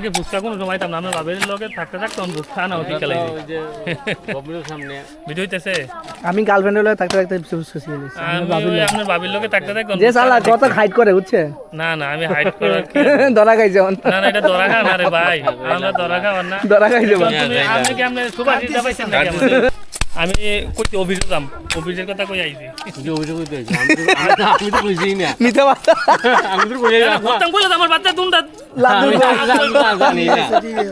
আগে ফুচকা কোনো জমাইতাম না আমরা বাবের লগে থাকতে থাকতাম ফুচকা না হতে খেলাই ওই সামনে। ভিডিও হইতেছে? আমি গার্লফ্রেন্ডের লগে থাকতে থাকতে ফুচকা গেছি আমি আপনার বাবির লগে থাকতে থাকতাম যে শালা কত হাইট করে বুঝছে? না না আমি হাইট করে ধরা খাই যেমন না না এটা দরা খা না রে ভাই। আমরা দরা খাওয়ার না। ধরা খাই তুমি আপনি কি আপনি সুপার দিতে পাইছেন নাকি? আমি কইতে অফিসে যাম। অফিসের কথা কই আইছি? যে অভিযোগ করতে হয়েছে আমি তো- বুঝিই না। মিথ্যা বার্তা। আমি তো বুঝি না। কইলে আমার বাচ্চা জানি- জানি না।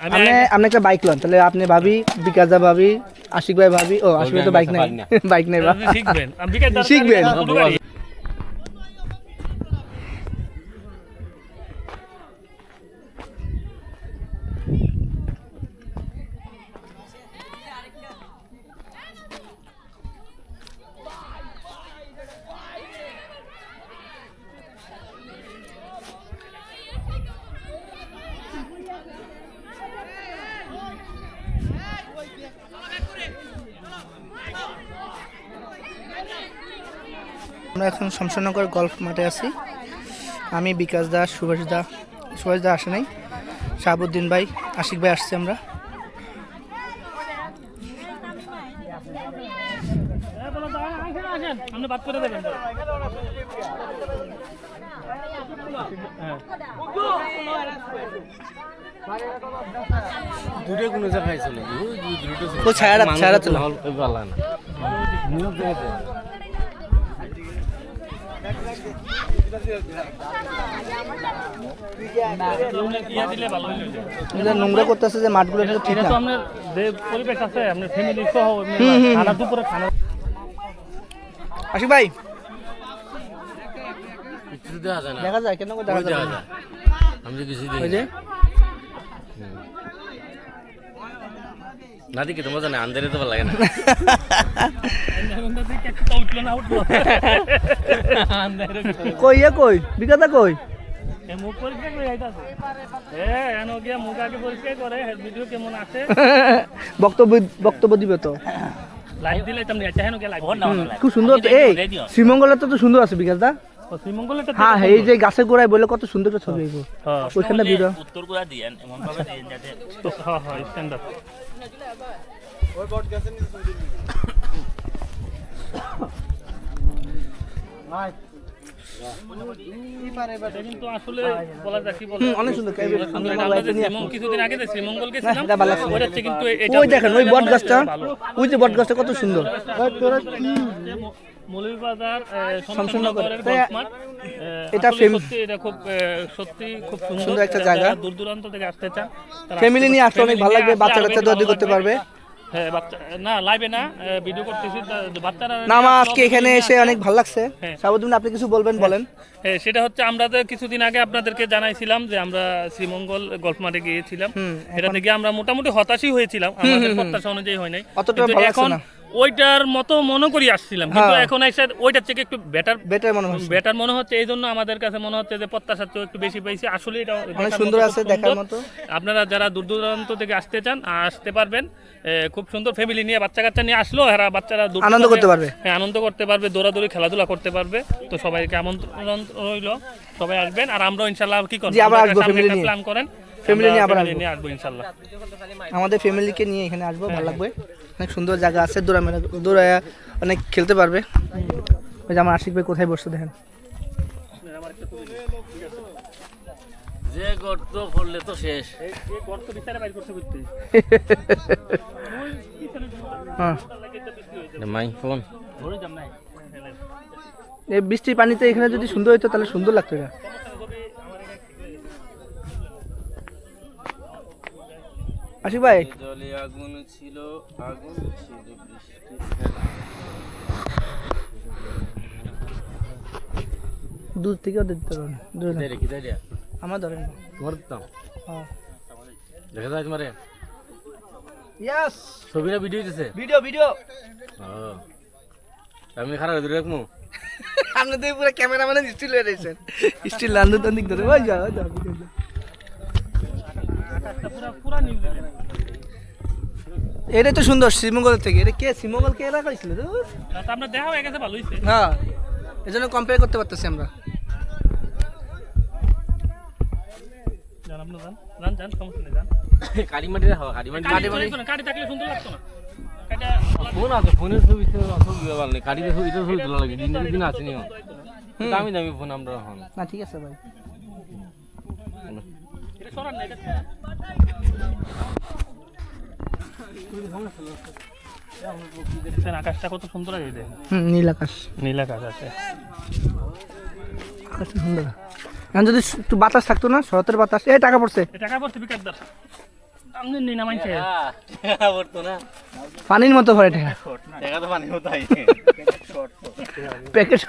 আমি আপনি আপনি একটা বাইক লন। তাহলে আপনি ভাবি বিকাশ দা ভাবি আশিক ভাই ভাবি। ও আশিক ভাই তো বাইক নাই। বাইক নাই বা শিখবেন। শিখবেন। আমরা এখন শমশানগর গল্ফ মাঠে আছি আমি বিকাশ দা সুভাষ দা সুভাষ দা আসে নাই শাহাবুদ্দিন ভাই আশিক ভাই আসছি আমরা হ্যাঁ। দূরে কোনো জায়গায় ছায়াটা মানুষ ছায়াটা তো পালা না। নোংরা করতেছে যে মাঠগুলো ঠিক না। আপনার যে পরিবেশ আছে আপনার ফ্যামিলি সহ খানা দুপুরে খানা আশিক ভাই। দেখা যায় দেখা যায় কেন দেখা যায়? আমি কিছু ওই দেখি না। দেখি তোমার জানে আন্দারে তো ভালো লাগে না। কই এ কই? বিকাশদা কই? মুখ পরিষ্কার করে যাইতাছে এ এনো গিয়া মুখ আগে পরিষ্কার করে ভিডিও কেমন আছে? বক্তব্য বক্তব্য দিবে তো। লাইভ দিলে তুমি এটা হেন গিয়া লাইভ হুম, খুব সুন্দর এই শ্রীমঙ্গলের তো সুন্দর আছে বিকাশ দা। শ্রীমঙ্গল হ্যাঁ এই যে গাছের গোড়ায় বলে কত সুন্দর ছবি ওইখানে ভিডিও। উত্তরগুলা দিয়েন এমন ভাবে ওই বট গাছটা। ভালো। ওই যে বট কত সুন্দর। মৌলভীবাজার এটা সত্যি এটা খুব আহ, সত্যি খুব সুন্দর। সুন্দর একটা জায়গা। দূর দূরান্ত থেকে আসতে চান ফ্যামিলি নিয়ে। আসলে অনেক ভালো লাগবে বাচ্চা কাচ্চা দৌড়ি করতে পারবে। হ্যাঁ না লাইভে না ভিডিও করতেছি বাচ্চারা না আমার আজকে এখানে এসে অনেক ভালো লাগছে। হ্যাঁ। সাবুদ্দিন আপনি কিছু বলবেন বলেন। হ্যাঁ, সেটা হচ্ছে আমরা তো কিছুদিন আগে আপনাদেরকে জানাইছিলাম যে আমরা শ্রীমঙ্গল গল্ফ মাঠে গিয়েছিলাম এটা থেকে আমরা মোটামুটি হতাশই হয়েছিলাম। আমাদের প্রত্যাশা অনুযায়ী হয় নাই। অতটা ভালো লাগছে এখন না। ওইটার মতো মনে করি আসছিলাম কিন্তু হ্যাঁ। এখন এসে ওইটার থেকে একটু বেটার বেটার মনে হচ্ছে। বেটার মনে হচ্ছে এই জন্য আমাদের কাছে মনে হচ্ছে যে প্রত্যাশার চেয়েও একটু বেশি পাইছি। আসলে এটা দেখার সুন্দর আছে, দেখার মতো। আপনারা যারা দূর দূরান্ত থেকে আসতে চান আসতে পারবেন। খুব সুন্দর ফ্যামিলি নিয়ে বাচ্চা কাচ্চা নিয়ে আসলো এরা বাচ্চারা আনন্দ করতে পারবে। হ্যাঁ আনন্দ করতে পারবে দৌড়াদৌড়ি খেলাধুলা করতে পারবে। তো সবাইকে আমন্ত্রণ রইল। সবাই আসবেন আর আমরাও ইনশাল্লাহ কি করব। প্ল্যান করেন। আমরা নিয়ে আবার আসব। আসব ইনশাল্লাহ আমাদের ফ্যামিলিকে নিয়ে এখানে আসব ভালো লাগবে। অনেক সুন্দর জায়গা আছে দৌড়া মেলা দৌড়ায় অনেক খেলতে পারবে। ওই যে আমার আশিক ভাই কোথায় বসছে দেখেন। যে গর্ত করলে তো শেষ। গর্ত বিচারে বাইর করতে করতে হ্যাঁ বৃষ্টির পানিতে এখানে যদি সুন্দর হতো তাহলে সুন্দর লাগতো এটা। আশিক ভাই? জলে আগুন ছিল আগুন ছিল বৃষ্টি দূর থেকেও দিতে পারবেন দূরে না। রেখে দেয় আমার ধরেন। তোমার দিতাম হ্যাঁ। দেখা যায় তোমারে? ইয়াস ছবিটা ভিডিও দিতেছে ভিডিও ভিডিও ও আমি খারাপ ধরে রাখব আপনি তো পুরো ক্যামেরাম্যান স্টিল হয়ে রয়েছেন। স্টিল লান্দু তন্দিক ধরে। ওই যাও ওই যাও video যাও। পুরা পুরা নিউজ এটাই তো সুন্দর শ্রীমঙ্গল থেকে। এটা কে? শ্রীমঙ্গল কে এরা করেছিল তো? আপনার দেখা হয়ে গেছে ভালো হয়েছে হ্যাঁ এজন্য কম্পেয়ার করতে পারতেছি আমরা। দামি দামি ফোন আমরা না ঠিক আছে ভাই। আকাশটা কত সুন্দর আছে নীল আকাশ। নীল আকাশ আছে। আকাশটা সুন্দর। এখন যদি একটু বাতাস থাকতো না শরতের বাতাস। এই টাকা পড়ছে। টাকা পড়ছে বিকাশদার আপনি নিয়ে নামাইছে পড়তো না। পানির মতো ভরে টাকা। দেখা তো পানি হতো প্যাকেট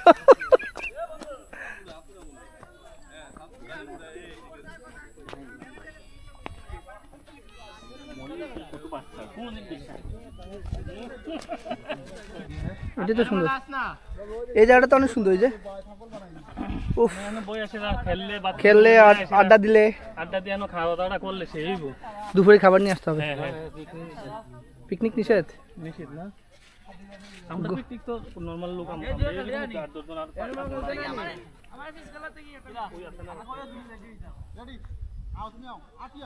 এটা তো সুন্দর। এই জায়গাটা তো অনেক সুন্দর এই যে। উফ। খেললে আড্ডা দিলে। আড্ডা দিয়ে খাওয়া দাওয়া করলে সেই দুপুরে খাবার নিয়ে আসতে হবে। হ্যাঁ হ্যাঁ। পিকনিক নিষেধ? নিশ্চিত না। আমরা পিকনিক তো নর্মাল লোক আমরা আর পাঁচ পাঁচজন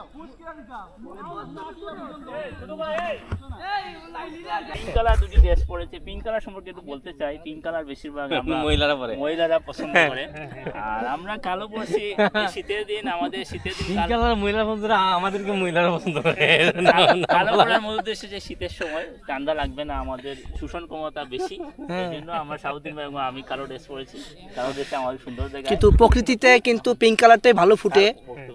পিঙ্ক কালার দুটি ড্রেস পরেছে। পিঙ্ক কালার সম্পর্কে একটু বলতে চাই। পিঙ্ক কালার বেশিরভাগ মহিলারা পরে। মহিলারা পছন্দ করে। আর আমরা কালো পরছি। শীতের দিন আমাদের শীতের দিন পিঙ্ক কালার মহিলা বন্ধুরা আমাদেরকে মহিলারা পছন্দ করে। কালো পরার মধ্যে এসে যে শীতের সময় ঠান্ডা লাগবে না আমাদের শোষণ ক্ষমতা বেশি এই জন্য আমরা সাউথ ইন্ডিয়ান এবং আমি কালো ড্রেস পরেছি। কালো ড্রেসে আমাদের সুন্দর জায়গা কিন্তু প্রকৃতিতে কিন্তু পিঙ্ক কালারটাই ভালো ফুটে।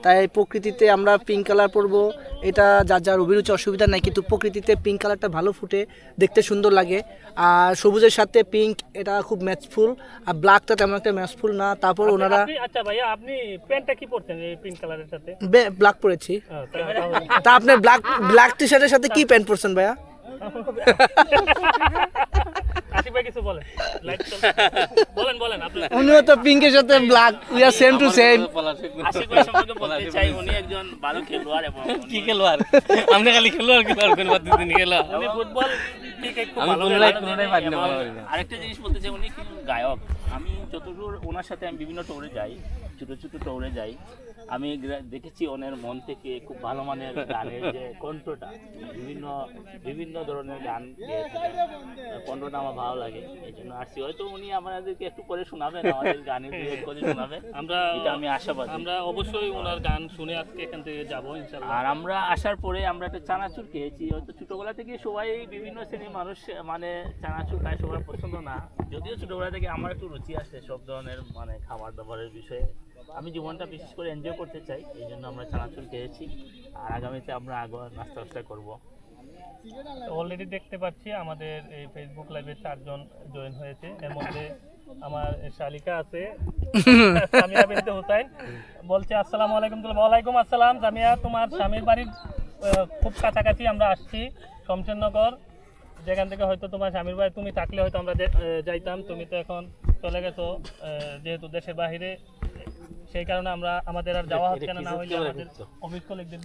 তাই প্রকৃতিতে আমরা পিঙ্ক কালার পরবো। এটা যার যার অভিরুচি অসুবিধা নাই কিন্তু প্রকৃতিতে পিঙ্ক কালারটা ভালো ফুটে দেখতে সুন্দর লাগে। আর সবুজের সাথে পিঙ্ক এটা খুব ম্যাচফুল আর ব্ল্যাকটা তেমন একটা ম্যাচফুল না। তারপর ওনারা আচ্ছা ভাইয়া আপনি প্যান্টটা কি পরতেন এই পিঙ্ক কালারের সাথে? ব্ল্যাক পরেছি। তা- তা আপনি ব্ল্যাক ব্ল্যাক টি শার্টের সাথে কি প্যান্ট পরছেন ভাইয়া? উনিও তো পিঙ্কের সাথে ব্ল্যাক উই আর সেম টু সেম আশিক ভাই সম্পর্কে বলতে চাই উনি একজন ভালো খেলোয়াড় এবং কি খেলোয়াড়? খালি খেলোয়াড় খেলোয়াড় করে বাদ ফুটবল। আরেকটা জিনিস বলতে চাই উনি গায়ক। আমি যতদূর ওনার সাথে আমি বিভিন্ন টোরে যাই ছোট ছোট টোরে যাই আমি দেখেছি ওনার মন থেকে খুব ভালো মানের গানের যে কণ্ঠটা। বিভিন্ন বিভিন্ন ধরনের গান কণ্ঠটা আমার ভালো লাগে এই জন্য আসছি। হয়তো উনি আমাদেরকে একটু করে শোনাবেন আমাদের গানের করে শোনাবেন। আমরা এটা আমি আশাবাদী। আমরা অবশ্যই ওনার গান শুনে আজকে এখান থেকে যাব আর আমরা আসার পরে আমরা একটা চানাচুর খেয়েছি। হয়তো ছোটবেলা থেকে সবাই বিভিন্ন শ্রেণির মানুষ মানে চানাচুর খায় সবার পছন্দ না। যদিও ছোটবেলা থেকে আমার একটু রুচি আছে সব ধরনের মানে খাবার দাবারের বিষয়ে। আমি জীবনটা বিশেষ করে এনজয় করতে চাই, এই জন্য আমরা চানাচুর খেয়েছি। আর আগামীতে আমরা আগো নাস্তা টাস্তা করব। অলরেডি দেখতে পাচ্ছি আমাদের এই ফেসবুক লাইভে চারজন জয়েন হয়েছে। এর মধ্যে আমার শালিকা আছে, সামিয়া বিনতে হুসাইন। বলছে, আসসালামু আলাইকুম ওয়ালাইকুম আসসালাম, জামিয়া। তোমার স্বামীর বাড়ির খুব কাছাকাছি আমরা আসছি, শমশেরনগর। যেখান থেকে হয়তো তোমার স্বামীর বাড়ি, তুমি থাকলে হয়তো আমরা যাইতাম। তুমি তো এখন চলে গেছো যেহেতু দেশের বাহিরে। সেই কারণে আমরা আমাদের আর যাওয়া হচ্ছে না না হইলে আমাদের অফিস কলিগদের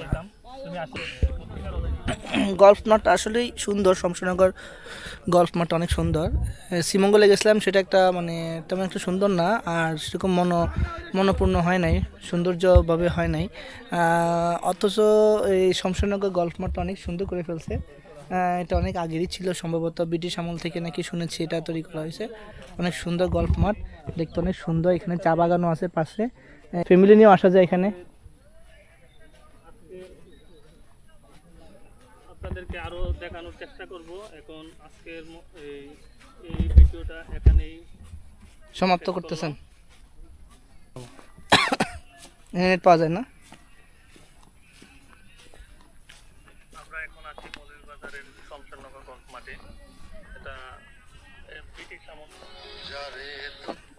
যেতাম তুমি আসলে গল্ফ মাঠ আসলেই সুন্দর শমশনগর গল্ফ মাঠ অনেক সুন্দর। শ্রীমঙ্গলে গেছিলাম সেটা একটা মানে তেমন একটা সুন্দর না আর সেরকম মন মনপূর্ণ হয় নাই সৌন্দর্যভাবে হয় নাই। অথচ এই শমশনগর গল্ফ মাঠটা অনেক সুন্দর করে ফেলছে। এটা অনেক আগেরই ছিল সম্ভবত ব্রিটিশ আমল থেকে নাকি শুনেছি এটা তৈরি করা হয়েছে। অনেক সুন্দর গল্ফ মাঠ দেখতে অনেক সুন্দর। এখানে চা বাগানও আছে পাশে। ফ্যামিলি নিয়েও আসা যায় এখানে। আপনাদেরকে আরও দেখানোর চেষ্টা করব। এখন আজকের এই ভিডিওটা এখানেই সমাপ্ত করতেছেন। নেট পাওয়া যায় না।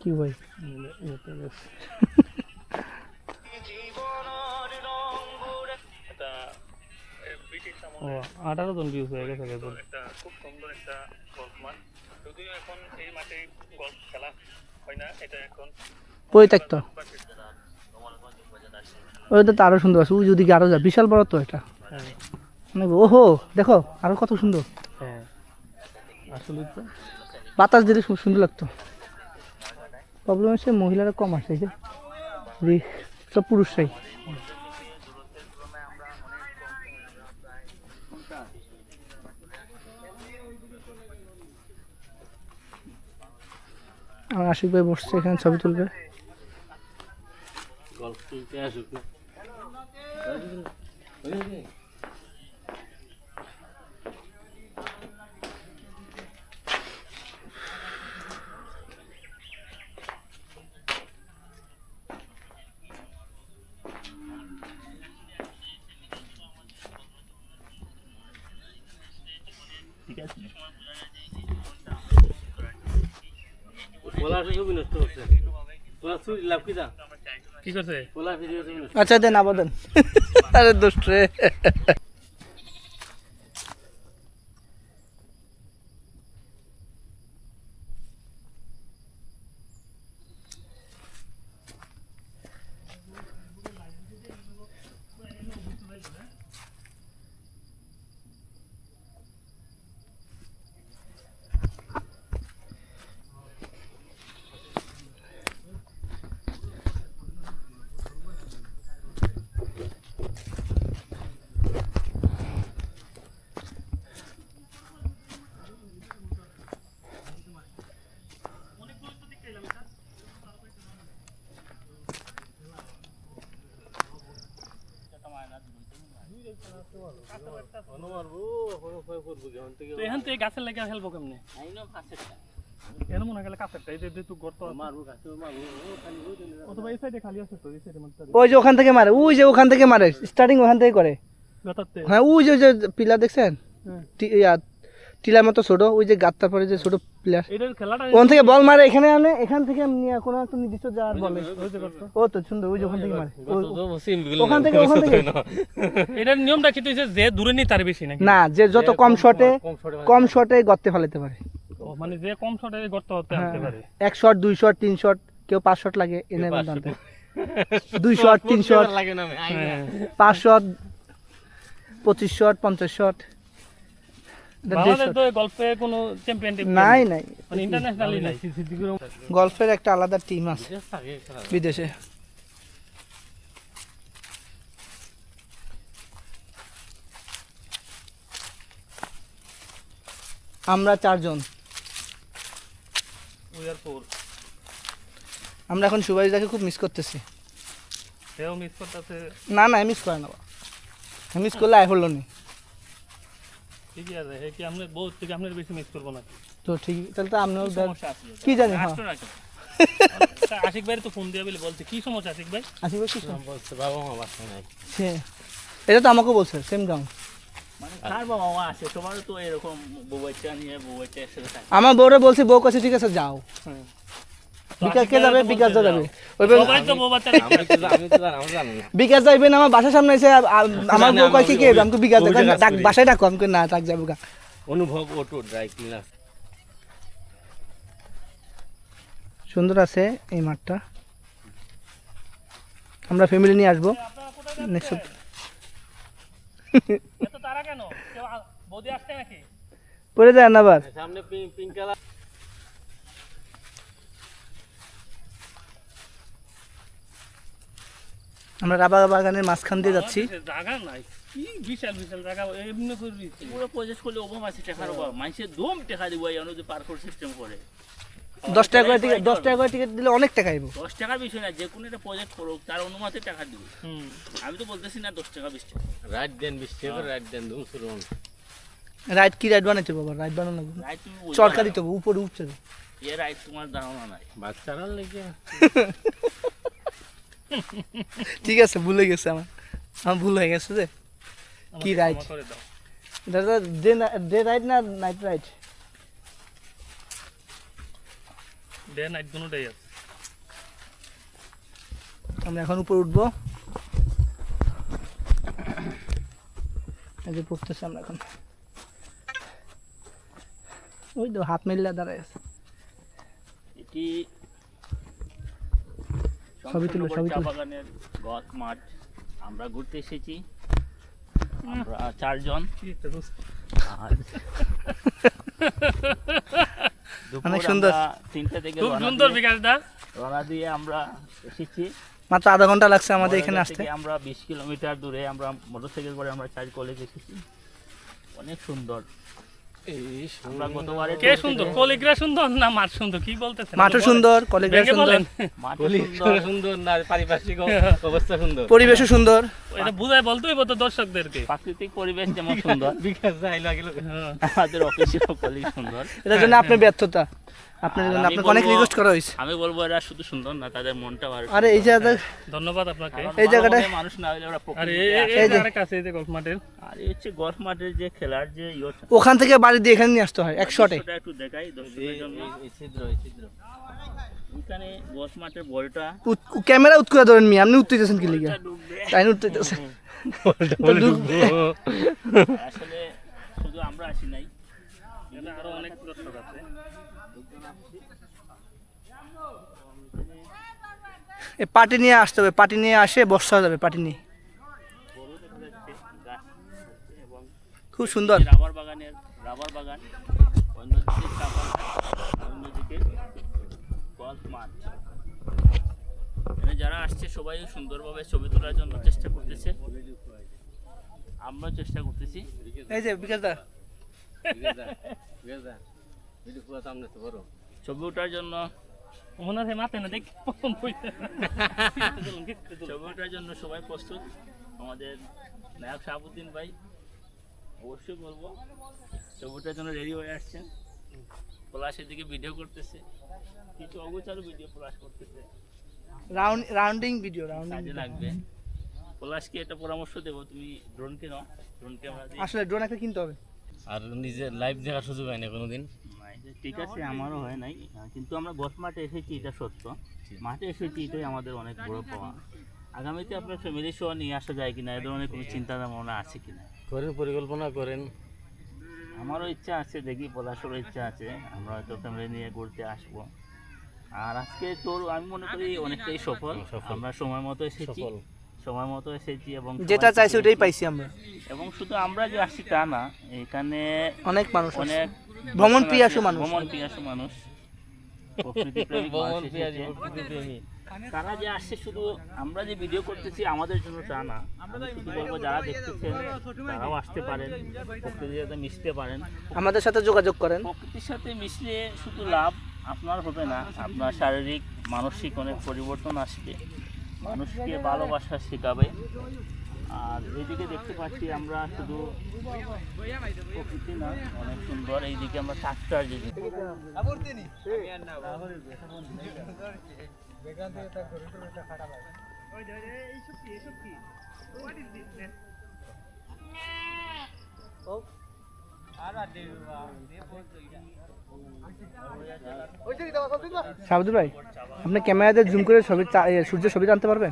কি ভাই? আঠারো জন ভিউজ হয়ে গেছে একটা খুব সুন্দর একটা গল্ফ মাঠ। যদিও এখন এই মাঠে গল্ফ খেলা হয় না এটা এখন পরিত্যক্ত ওইটা তো। আরও সুন্দর আছে। ওই যদি আরও যা বিশাল বড় তো এটা। মানে ওহো দেখো আরও কত সুন্দর। হ্যাঁ। আসলে বাতাস দিলে খুব সুন্দর লাগতো। প্রবলেম হচ্ছে মহিলারা কম আসে যে সব পুরুষরাই। আমার আশিক ভাই বসছে, এখানে ছবি তুলবে। গল্প তুলতে আসুক আচ্ছা দেন আবার দেন। আরে দোষ রে। তো এখান থেকে গাছের লেগে হেলবো কেমনে? এর মনে গেলে কাছেরটা? যে যে তুই গর্ত আছে। মারবো গাছে মারবো ও খালি ওই অথবা এই সাইডে খালি আছে তো এই সাইডে ওই যে ওখান থেকে মারে ওই যে ওখান থেকে মারে স্টার্টিং ওখান থেকে করে। হ্যাঁ ওই যে ওই যে পিলার দেখছেন? হ্যাঁ। ইয়া, টিলার মতো ছোট ওই যে গাত্তার পরে যে ছোট প্লেয়ার এটার খেলাটা ওখান থেকে বল মারে এখানে আনে এখান থেকে নিয়ে কোনো একটা নির্দিষ্ট যাওয়ার বলে ও তো সুন্দর ওই যে ওখান থেকে মারে ওখান থেকে ওখান থেকে এটার নিয়মটা কি তুই যে দূরে নি তার বেশি নাকি না যে যত কম শটে কম শটে গর্তে ফেলাতে পারে ও, মানে যে কম শটে গর্ত হতে আনতে পারে এক শট দুই শট তিন শট কেউ পাঁচ শট লাগে এনে আনতে দুই শট তিন শট লাগে না আমি হ্যাঁ। পাঁচ শট পঁচিশ শট পঞ্চাশ শট বাংলাদেশ কোনো চ্যাম্পিয়ন নাই নাই। মানে ইন্টারন্যাশনালি নাই। গল্ফের একটা আলাদা টিম আছে। বিদেশে। আমরা চারজন। আমরা এখন সুভাষদাকে খুব মিস করতেছি। সেও মিস করতেছে। না না মিস করে না মিস করলে আয় হলো নি। ঠিকই আছে হে কি আপনি বহুত থেকে আপনার বেশি মিস করব না তো ঠিক তাহলে তো আপনিও সমস্যা কি জানি হ্যাঁ। আশিক ভাই তো ফোন দিয়ে বলে বলছে কি সমস্যা আশিক ভাই? আসিফ ভাই কি শোন? বলছে বাবা মা বাসা নাই। সে- এটা তো আমাকেও বলছে সেম মানে কার বাবা মা আছে? তোমারও তো এরকম বউ নিয়ে বউ বাচ্চা একসাথে থাকে। আমার বউরে বলছি বউ কাছে ঠিক আছে যাও। বিকাশ কে যাবে? বিকাশ যাবে যাও। ওই বলে- সবাই তো বউ বাচ্চা আমি তো জা- আমি তো জানি আমি জানি না। বিকাশ যাইবেন আমার বাসার সামনে এসে আ- আ- আমার বউ কয় কি কে আমাকে বিকাশ ডাক- কাজ ডাক করি। বাসায় ডাকো আমি না ডাক যাব গা। অনুভব অটো ড্রাই ক্লিনার সুন্দর আছে এই মাঠটা। আমরা ফ্যামিলি নিয়ে আসব। নেক্সট পরে যায় না আবার। সামনে পিঙ্ক পিঙ্ক কালার। আমরা রাবার বাগানের মাঝখান দিয়ে যাচ্ছি। জায়গা নাই। কি বিশাল বিশাল জায়গা এমনি করে দিচ্ছে। পুরো প্রজেক্ট করলে অভাব আছে টাকার অভাব। মানুষের দম টাকা দিব এই সিস্টেম করে দশ টাকা করে টিকিট দশ টাকা করে টিকিট দিলে অনেক টাকা আইবো দশ টাকার বিষয় না যে কোনো একটা প্রজেক্ট করুক তার অনুমতি টাকা দিব। হুম। আমি তো বলতেছি না দশ টাকা বিশ টাকা। রাইট দেন বৃষ্টি করে রাইট দেন ধুম শুরু রাইড কি বানাইতে বাবা রাইড বানানো লাগবে। রাইট তুমি বুঝবা চরকা দিতে হবে উপরে উঠছে এ রাইট তোমার ধারণা নাই। বাচ্চারা লেগে ঠিক আছে ভুলে গেছে আমার। আমার ভুল হয়ে গেছে যে। কি দাও। দাদা ডে ডে রাইড না নাইট রাইড ডে নাইট দুটোই আছে। আমরা এখন উপরে উঠবো। এই যে পড়তেছে আমরা এখন। ওই তো হাত মেললে দাঁড়ায় আছে। এটি তুলো, চা বাগানের গত মাঠ। আমরা ঘুরতে এসেছি। আমরা চারজন। আর অনেক সুন্দর। তিনটা থেকে খুব সুন্দর বিকাশ দা। রওনা দিয়ে আমরা এসেছি। মাত্র আধা ঘণ্টা লাগছে আমাদের এখানে আসতে। আমরা বিশ কিলোমিটার দূরে আমরা মোটরসাইকেল করে আমরা চার কলেজ এসেছি। অনেক সুন্দর। কে সুন্দর? কলিগ্রা সুন্দর না মাঠ সুন্দর? কি বলতেছেন? মাঠও সুন্দর কলেজও সুন্দর। বলেন। মাঠ কলি সুন্দর। সুন্দর না পারিপার্শ্বিক অবস্থা সুন্দর? পরিবেশও সুন্দর। এটা বুঝাই বলতে হইব তো দর্শকদেরকে। প্রাকৃতিক পরিবেশ যেমন সুন্দর। বিকাশ। আমাদের সুন্দর। এটার জন্য আপনার ব্যর্থতা। আপনার জন্য আপনাকে অনেক রিকোয়েস্ট করা হয়েছে। আমি বলব এরা শুধু সুন্দর না তাদের মনটাও আর আরে এই জায়গাটা ধন্যবাদ আপনাকে। এই ভালো মনের মানুষ না হলে ওরা আর এই- যে আছে এই যে গল্ফ মাঠের। আর এই হচ্ছে গল্ফ মাঠের যে খেলার যে ইয়ে ওখান থেকে বাড়ি দিয়ে এখানে নিয়ে আসতে হয় এক শটে একটু দেখাই জন্য। ছিদ্র এই ছিদ্র। এখানে গল্ফ মাঠের বলটা। ক্যামেরা উৎ ধরেন মি আপনি উত্তেছেন কি লিগে? তাই না উত্তেছেন আসলে শুধু আমরা আসি নাই। এখানে আরও অনেক দর্শক আছে। পার্টি নিয়ে আসতে হবে পার্টি নিয়ে আসে বসা যাবে পার্টি নিয়ে। খুব সুন্দর। রাবার বাগানের রাবার বাগান অন্যদিকে চা অন্যদিকে গল্ফ মাঠ। যারা আসছে সবাই সুন্দরভাবে ছবি তোলার জন্য চেষ্টা করতেছে। আমরাও চেষ্টা করতেছি। এই যে বিকাশ দা বিকাশ দা বিকাশ দা ভিডিও পুরো সামনে তো বড় ছবি ওঠার জন্য ওনার হে মাথে না দেখ ছবি ওঠার জন্য সবাই প্রস্তুত আমাদের নায়ক শাহাবুদ্দিন ভাই অবশ্যই বলব ছবি ওঠার জন্য রেডি হয়ে আসছেন পলাশের দিকে ভিডিও করতেছে কিছু অগোচারও ভিডিও পলাশ করতেছে রাউন্ড রাউন্ডিং ভিডিও রাউন্ডিং কাজে লাগবে। পলাশকে একটা পরামর্শ দেবো তুমি ড্রোন কেনো ড্রোন ক্যামেরা আসলে ড্রোন একটা কিনতে হবে। আর নিজে লাইভ দেখার সুযোগ হয় না কোনোদিন। না, এটা ঠিক আছে আমারও হয় নাই। কিন্তু আমরা গল্ফ মাঠে এসেছি এটা সত্য। মাঠে এসেছি এটাই আমাদের অনেক বড় পাওয়া। আগামীতে আপনার ফ্যামিলি সহ নিয়ে আসা যায় কিনা এ ধরনের কোনো চিন্তা ভাবনা আছে কিনা? করেন পরিকল্পনা করেন। আমারও ইচ্ছা আছে দেখি পলাশেরও ইচ্ছা আছে। আমরা হয়তো ফ্যামিলি নিয়ে ঘুরতে আসব। আর আজকে তোর আমি মনে করি অনেকটাই সফল। আমরা সময় মতো এসেছি। সফল। সময় মতো এসেছি এবং যেটা চাইছি ওটাই পাইছি আমরা। এবং শুধু আমরা যে আসছি তা না এখানে অনেক মানুষ অনেক ভ্রমণ পিয়াসু মানুষ। ভ্রমণ পিয়াসু মানুষ। তারা যে আসছে শুধু আমরা যে ভিডিও করতেছি আমাদের জন্য তা না। বলব যারা দেখতেছেন তারাও আসতে পারেন প্রকৃতির সাথে মিশতে পারেন। আমাদের সাথে যোগাযোগ করেন। প্রকৃতির সাথে মিশলে শুধু লাভ আপনার হবে না আপনার শারীরিক মানসিক অনেক পরিবর্তন আসবে। মানুষকে ভালোবাসা শেখাবে। আর এইদিকে দেখতে পাচ্ছি আমরা শুধু প্রকৃতি না, অনেক সুন্দর। এইদিকে আমরা ট্রাক্টর যে সাবদুল ভাই আপনি ক্যামেরাতে জুম করে ছবি সূর্যের ছবি জানতে পারবেন?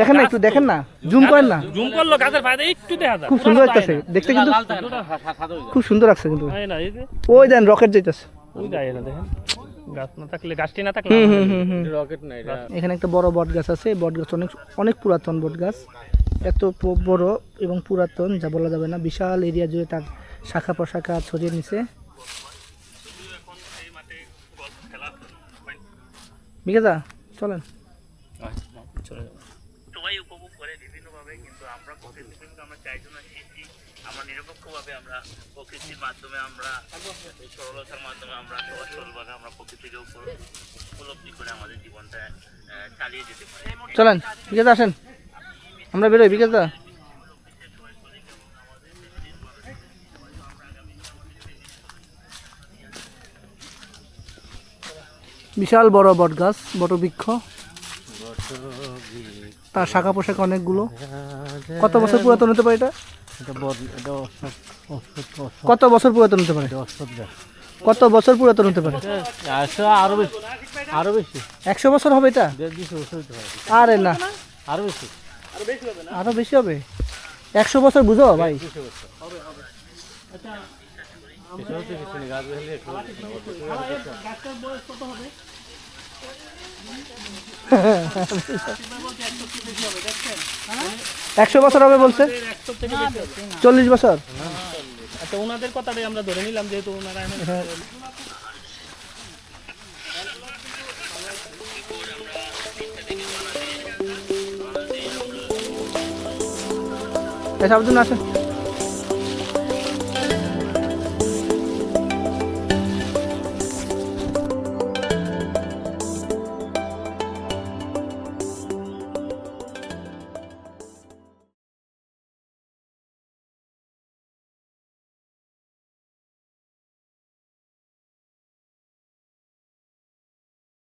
দেখেন না একটু দেখেন না। জুম করেন না। জুম করল গাছের ফায়দা একটু দেখা যায়। খুব সুন্দর লাগতেছে। দেখতে কিন্তু খুব সুন্দর লাগছে কিন্তু। ওই দেন রকেট যাইতেছে। ওই যায় না দেখেন। এখানে একটা বড় বট গাছ আছে। বট গাছ অনেক অনেক পুরাতন বট গাছ। এত বড় এবং পুরাতন যা বলা যাবে না। বিশাল এরিয়া জুড়ে তার শাখা প্রশাখা ছড়িয়ে নিছে। বিকেদা চলেন। সবাই উপভোগ করে বিভিন্নভাবে কিন্তু আমরা কিন্তু আমরা চাইছো না আমরা নিরপেক্ষভাবে আমরা প্রকৃতির মাধ্যমে আমরা সরলতার মাধ্যমে আমরা সরলভাবে আমরা প্রকৃতিকে উপর- উপলব্ধি করে আমাদের জীবনটা চালিয়ে যেতে পারি। চলেন বিকেদা আসেন। আমরা বেরোই বিকেদা বিশাল বড় বট গাছ বটবৃক্ষ। তার শাখা পোশাক অনেকগুলো। কত বছর পুরাতন হতে পারে এটা? কত বছর পুরাতন হতে পারে? কত বছর পুরাতন হতে পারে? আরও বেশি আরও বেশি। একশো বছর হবে এটা? আরে না। আরও বেশি। আরও বেশি হবে? একশো বছর বুঝো ভাই। একশো বছর হবে বলছে। চল্লিশ বছর? আচ্ছা ওনাদের কথাটাই আমরা ধরে নিলাম যেহেতু ওনারা এখানে আচ্ছা আসেন।